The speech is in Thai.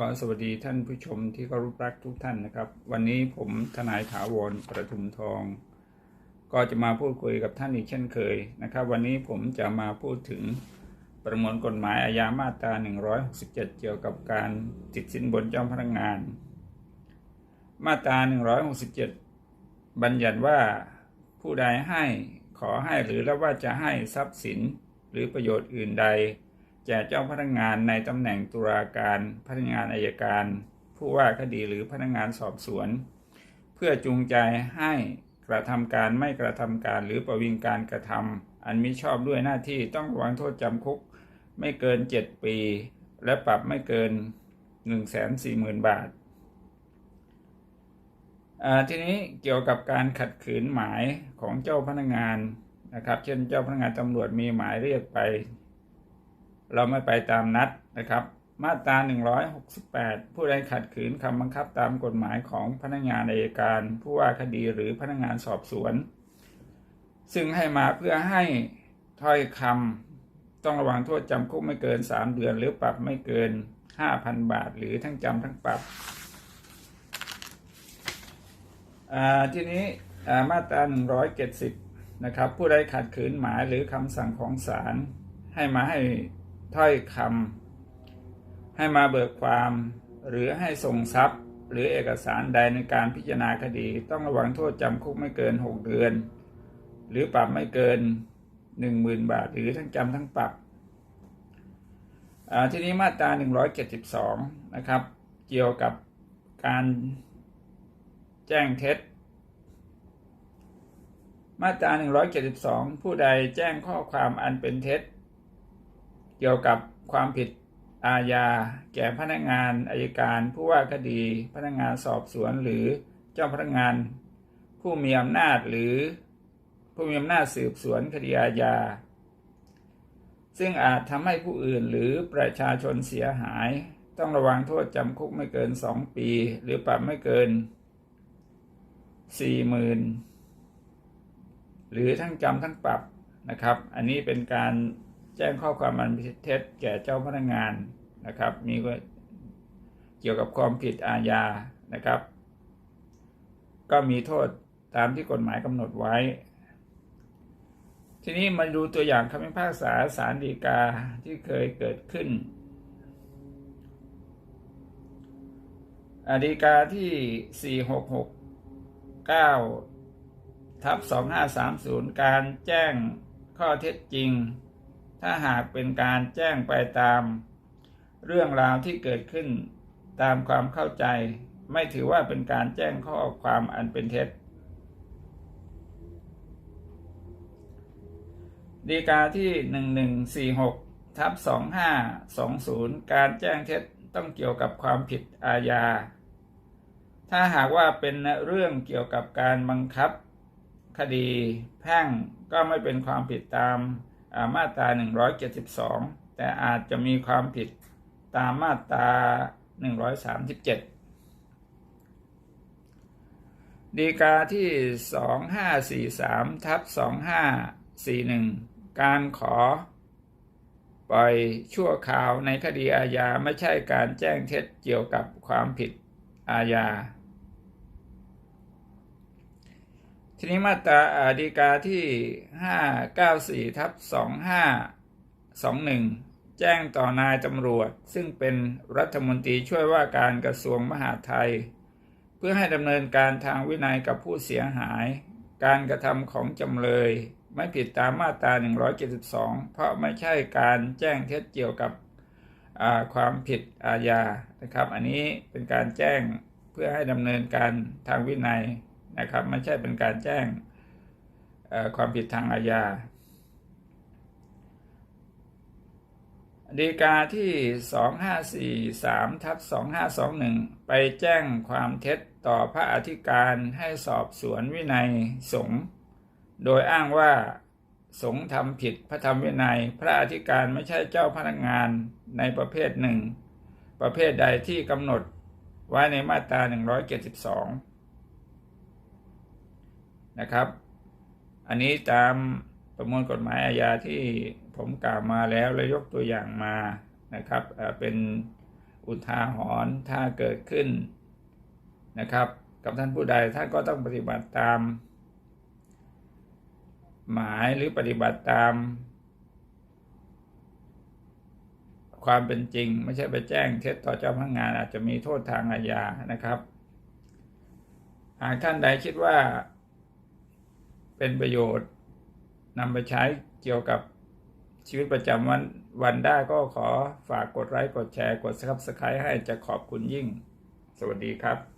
ก็สวัสดีท่านผู้ชมที่เคารพรักทุกท่านนะครับ วันนี้ผมทนายถาวรประทุมทอง ก็จะมาพูดคุยกับท่านอีกเช่นเคยนะครับ วันนี้ผมจะมาพูดถึงประมวลกฎหมายอาญามาตรา 167 เกี่ยวกับการติดสินบนเจ้าพนักงาน มาตรา 167 บัญญัติว่าผู้ใดให้ขอให้หรือรับว่าจะให้ทรัพย์สินหรือประโยชน์อื่นใด แก่เจ้าพนักงานในตำแหน่งตุลาการพนักงานอายการ ผู้ว่าคดีหรือพนักงานสอบสวน เพื่อจูงใจให้กระทำการไม่กระทำการหรือประวิงการกระทำอันมิชอบด้วยหน้าที่ต้องระวังโทษจำคุกไม่เกิน 7 ปี และปรับไม่เกิน 140,000 บาทอ่าทีนี้เกี่ยวกับการขัดขืนหมายของเจ้าพนักงานนะครับ เช่นเจ้าพนักงานตำรวจมีหมายเรียกไป เราไม่ไปตามนัดนะครับ มาตรา 168 ผู้ใดขัดขืนคำบังคับตามกฎหมายของพนักงานอัยการ ผู้ว่าคดีหรือพนักงานสอบสวน ซึ่งให้มาเพื่อให้ถ้อยคำต้องระวังโทษจำคุกไม่เกิน 3 เดือน หรือปรับไม่เกิน 5,000 บาท หรือทั้งจำทั้งปรับทีนี้อ่ามาตรา 170 นะครับ ผู้ใดขัดขืนหมายหรือคำสั่งของศาลให้มาให้ ถ้อยคำให้มาเบิกความ หรือให้ส่งทรัพย์ หรือเอกสารใดในการพิจารณาคดี ต้องระวังโทษจำคุกไม่เกิน 6 เดือน หรือปรับไม่เกิน 10,000 บาท หรือทั้งจำทั้งปรับทีนี้มาตรา 172 นะครับ เกี่ยวกับการแจ้งเท็จ มาตรา 172 ผู้ใดแจ้งข้อความอันเป็นเท็จ เกี่ยวกับความผิดอาญาแก่พนักงานอายการผู้ว่าคดีพนักงานสอบสวนหรือเจ้าพนักงาน ผู้มีอำนาจหรือผู้มีอำนาจสืบสวนคดีอาญา ซึ่งอาจทำให้ผู้อื่นหรือประชาชนเสียหาย ต้องระวังโทษจำคุกไม่เกิน 2 ปี หรือปรับไม่เกิน 40,000 หรือทั้งจำทั้งปรับนะครับ อันนี้เป็นการ แจ้งข้อความอันเป็นเท็จแก่เจ้าพนักงานนะครับ มีเกี่ยวกับความผิดอาญานะครับ ก็มีโทษตามที่กฎหมายกำหนดไว้ ทีนี้มาดูตัวอย่างคำพิพากษาสารดีกาที่เคยเกิดขึ้นอดีกาที่ 4669 ทับ 2530 การแจ้งข้อเท็จจริง ถ้าหากเป็นการแจ้งไปตามเรื่องราวที่เกิดขึ้นตามความเข้าใจ ไม่ถือว่าเป็นการแจ้งข้อความอันเป็นเท็จดีกาที่ 1146ทับ2520 การแจ้งเท็จต้องเกี่ยวกับความผิดอาญา ถ้าหากว่าเป็นเรื่องเกี่ยวกับการบังคับคดีแพ่งก็ไม่เป็นความผิดตาม มาตรา 172 แต่อาจจะมีความผิดตามมาตรา 137 ดีกาที่ 2543 ทับ 2541 การขอปล่อยชั่วคราวในคดีอาญาไม่ใช่การแจ้งเท็จเกี่ยวกับความผิดอาญา ทีนี้มาตราดีกาที่ 594ทับ2521 แจ้งต่อนายตำรวจ ซึ่งเป็นรัฐมนตรีช่วยว่าการกระทรวงมหาดไทย เพื่อให้ดำเนินการทางวินัยกับผู้เสียหาย การกระทำของจำเลย ไม่ผิดตามมาตรา 172 เพราะไม่ใช่การแจ้งเท็จเกี่ยวกับความผิดอาญานะครับ อันนี้เป็นการแจ้งเพื่อให้ดำเนินการทางวินัย นะครับไม่ใช่เป็นการแจ้งความผิดทางอาญาดีกาที่ 2543ทับ2521 ไปแจ้งความเท็จต่อพระอธิการให้สอบสวนวินัยสงฆ์โดยอ้างว่าสงฆ์ทำผิดพระธรรมวินัย พระอธิการไม่ใช่เจ้าพนักงานในประเภทหนึ่ง ประเภทใดที่กำหนดไว้ในมาตรา 172 นะครับ อันนี้ตามประมวลกฎหมายอาญาที่ผมกล่าวมาแล้วและยกตัวอย่างมานะครับเป็นอุทาหรณ์ถ้าเกิดขึ้นนะครับ กับท่านผู้ใดท่านก็ต้องปฏิบัติตาม หมายหรือปฏิบัติตาม ความเป็นจริงไม่ใช่ไปแจ้งเท็จต่อเจ้าพนักงานอาจจะมีโทษทางอาญานะครับ หากท่านใดคิดว่า เป็นประโยชน์นำไปใช้เกี่ยวกับชีวิตประจำวันวันได้ก็ขอฝากกดไลค์กดแชร์กด Subscribe ให้จะขอบคุณยิ่ง สวัสดีครับ